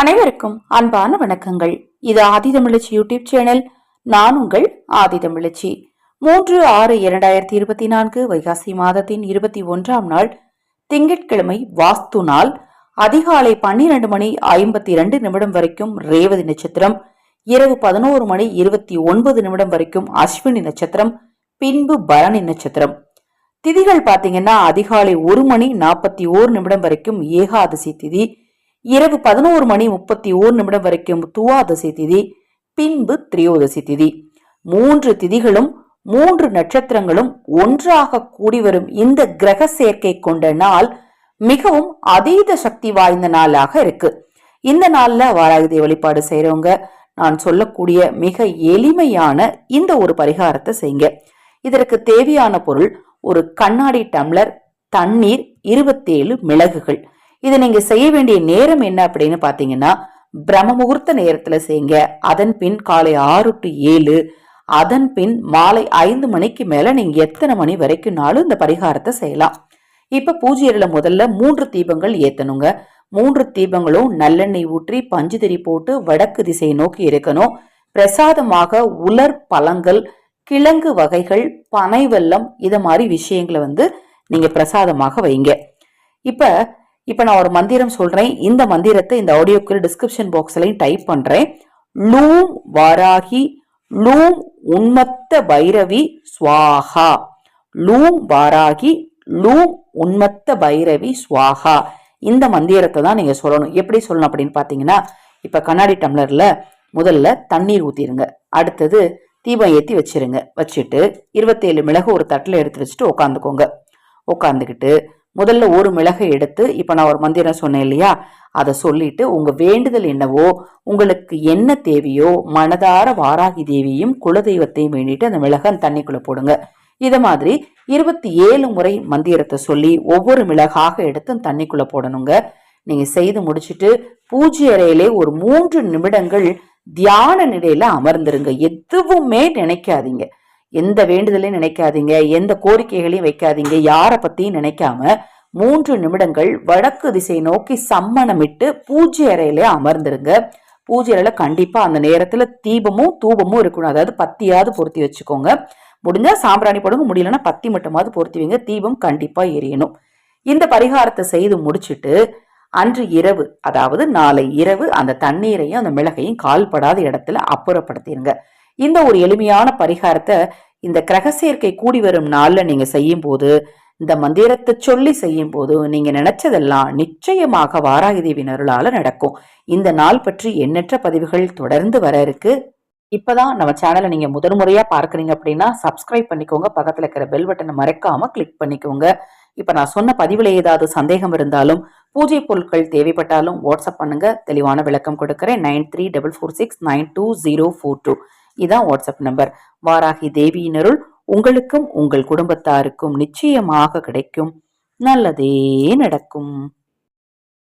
அனைவருக்கும் அன்பான வணக்கங்கள். இது ஆதிதமிழச்சி யூடியூப் சேனல். நான் உங்கள் ஆதிதமிழச்சி மூன்று ஆறு இரண்டாயிரத்தி இருபத்தி நான்கு வைகாசி மாதத்தின் இருபத்தி ஒன்றாம் நாள் திங்கட்கிழமை வாஸ்து நாள். அதிகாலை பன்னிரண்டு மணி ஐம்பத்தி இரண்டு நிமிடம் வரைக்கும் ரேவதி நட்சத்திரம் இரவு பதினோரு மணி இருபத்தி ஒன்பது நிமிடம் வரைக்கும் அஸ்வினி நட்சத்திரம் பின்பு பரணி நட்சத்திரம். திதிகள் பார்த்தீங்கன்னா அதிகாலை ஒரு மணி நாற்பத்தி ஓரு நிமிடம் வரைக்கும் ஏகாதசி திதி இரவு பதினோரு மணி முப்பத்தி ஓரு நிமிடம் வரைக்கும் துவாதசி திதி பின்பு திரியோதசி திதி. மூன்று திதிகளும் மூன்று நட்சத்திரங்களும் ஒன்றாக கூடி வரும் இந்த கிரக சேர்க்கை கொண்ட நாள் மிகவும் அதீத சக்தி வாய்ந்த நாளாக இருக்கு. இந்த நாள்ல வாராகதி வழிபாடு செய்கிறவங்க நான் சொல்லக்கூடிய மிக எளிமையான இந்த ஒரு பரிகாரத்தை செய்யுங்க இதற்கு தேவையான பொருள் ஒரு கண்ணாடி டம்ளர் தண்ணீர் இருபத்தேழு மிளகுகள். இதை நீங்க செய்ய வேண்டிய நேரம் என்ன அப்படின்னு பாத்தீங்கன்னா பிரம்ம முகூர்த்த நேரத்துல செய்யுங்க. அதன் பின் காலை ஆறு டு ஏழு அதன் பின் மாலை ஐந்து மணிக்கு மேல நீங்க எத்தனை மணி வரைக்கும்னாலும் இந்த பரிகாரத்தை செய்யலாம். இப்ப பூஜையில முதல்ல மூன்று தீபங்கள் ஏத்தணுங்க. மூன்று தீபங்களும் நல்லெண்ணெய் ஊற்றி பஞ்சுதிரி போட்டு வடக்கு திசையை நோக்கி இருக்கணும் பிரசாதமாக உலர் பழங்கள் கிழங்கு வகைகள் பனை வெல்லம் இத மாதிரி விஷயங்களை வந்து நீங்க பிரசாதமாக வைங்க. இப்ப இப்போ நான் ஒரு மந்திரம் சொல்றேன். இந்த மந்திரத்தை இந்த ஆடியோக்கு டிஸ்கிரிப்ஷன் பாக்ஸ்லையும் டைப் பண்றேன். லூம் வாராகி லூம் உன்மத்த பைரவி ஸ்வாஹா லூம் வாராகி லூம் உன்மத்த பைரவி ஸ்வாஹா இந்த மந்திரத்தை தான் நீங்க சொல்லணும். எப்படி சொல்லணும் அப்படின்னு பாத்தீங்கன்னா இப்ப கண்ணாடி டம்ளர்ல முதல்ல தண்ணீர் ஊத்திருங்க. அடுத்தது தீபம் ஏத்தி வச்சிருங்க. வச்சுட்டு இருபத்தேழு மிளகு ஒரு தட்டில் எடுத்து வச்சுட்டு உட்காந்துக்கோங்க உட்காந்துக்கிட்டு முதல்ல ஒரு மிளகை எடுத்து இப்போ நான் ஒரு மந்திரம் சொன்னேன் இல்லையா? அதை சொல்லிட்டு உங்கள் வேண்டுதல் என்னவோ உங்களுக்கு என்ன தேவையோ மனதார வாராகி தேவியும் குலதெய்வத்தையும் வேண்டிட்டு அந்த மிளகன் தண்ணிக்குள்ளே போடுங்க. இத மாதிரி இருபத்தி ஏழு முறை மந்திரத்தை சொல்லி ஒவ்வொரு மிளகாக எடுத்து தண்ணிக்குள்ளே போடணுங்க. நீங்கள் செய்து முடிச்சிட்டு பூஜை அறையிலே ஒரு மூன்று நிமிடங்கள் தியான நிலையில அமர்ந்துருங்க. எதுவுமே நினைக்காதீங்க. எந்த வேண்டுதலையும் நினைக்காதீங்க எந்த கோரிக்கைகளையும் வைக்காதீங்க யாரை பத்தியும் நினைக்காம மூன்று நிமிடங்கள் வடக்கு திசை நோக்கி சம்மணமிட்டு பூஜை அறையிலே அமர்ந்துருங்க. பூஜை அறையில கண்டிப்பா அந்த நேரத்துல தீபமும் தூபமும் இருக்கணும். அதாவது பத்தியாவது பொருத்தி வச்சுக்கோங்க. முடிஞ்சா சாம்பிராணி போடுங்க முடியலன்னா பத்தி மட்டுமாவது பொருத்தி வைங்க. தீபம் கண்டிப்பா எரியணும். இந்த பரிகாரத்தை செய்து முடிச்சுட்டு அன்று இரவு அதாவது நாளை இரவு அந்த தண்ணீரையும் அந்த மிளகையும் கால்படாத இடத்துல அப்புறப்படுத்திடுங்க இந்த ஒரு எளிமையான பரிகாரத்தை இந்த கிரக சேர்க்கை கூடி வரும் நாள்ல நீங்க செய்யும் போது இந்த மந்திரத்தை சொல்லி செய்யும் போது நீங்க நினைச்சதெல்லாம் நிச்சயமாக வாராகி தேவியின் நடக்கும். இந்த நாள் பற்றி எண்ணற்ற பதிவுகள் தொடர்ந்து வர இருக்கு. இப்பதான் நம்ம சேனலை நீங்க முதல் முறையா பார்க்குறீங்க அப்படின்னா சப்ஸ்கிரைப் பண்ணிக்கோங்க. பக்கத்துல இருக்கிற பெல் பட்டனை மறக்காம கிளிக் பண்ணிக்கோங்க. இப்ப நான் சொன்ன பதிவுல ஏதாவது சந்தேகம் இருந்தாலும் பூஜை பொருட்கள் தேவைப்பட்டாலும் வாட்ஸ்அப் பண்ணுங்க. தெளிவான விளக்கம் கொடுக்கறேன். Nine three double four six nine two zero four two. இதான் வாட்ஸ்அப் நம்பர். வாராகி தேவியினருள் உங்களுக்கும் உங்கள் குடும்பத்தாருக்கும் நிச்சயமாக கிடைக்கும். நல்லதே நடக்கும்.